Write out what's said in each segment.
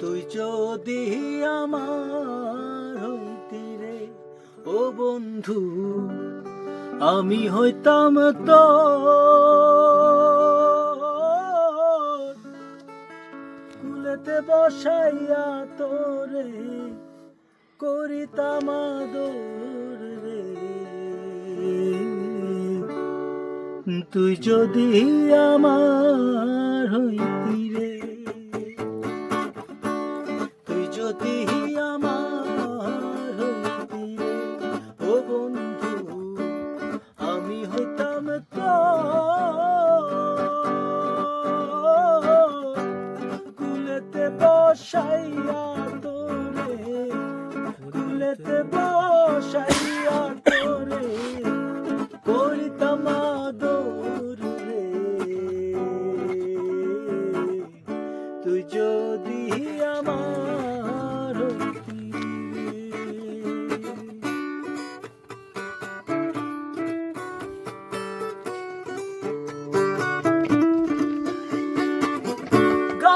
তুই যদি আমার হইতি রে, ও বন্ধু, আমি হইতাম তো কুলেতে বসাইয়া তোরে করিতাম আদর। তুই যদি আমার হইতি রে। তুই যদি আমার হইতি রে। ও বন্ধু, আমি হইতাম তো। কুলেতে বসাইয়া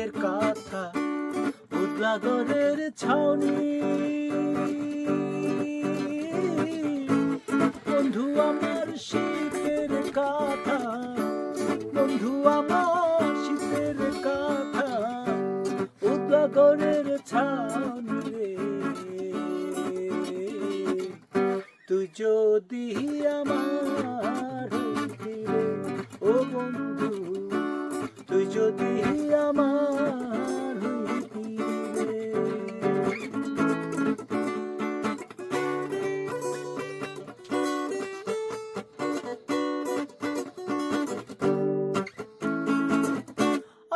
শীতের কাঁথা উদ্লাগরের ছাউনি বন্ধু, আমার শীতের কাঁথা, বন্ধু, আমার শীতের কাঁথা উদ্লাগরের ছাউনি তুই যদি আমার ও বন্ধু তুই যদি আমার।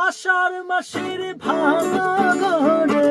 আষাঢ় মাসের ভাঙা ঘরে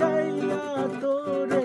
বসাইয়া তোরে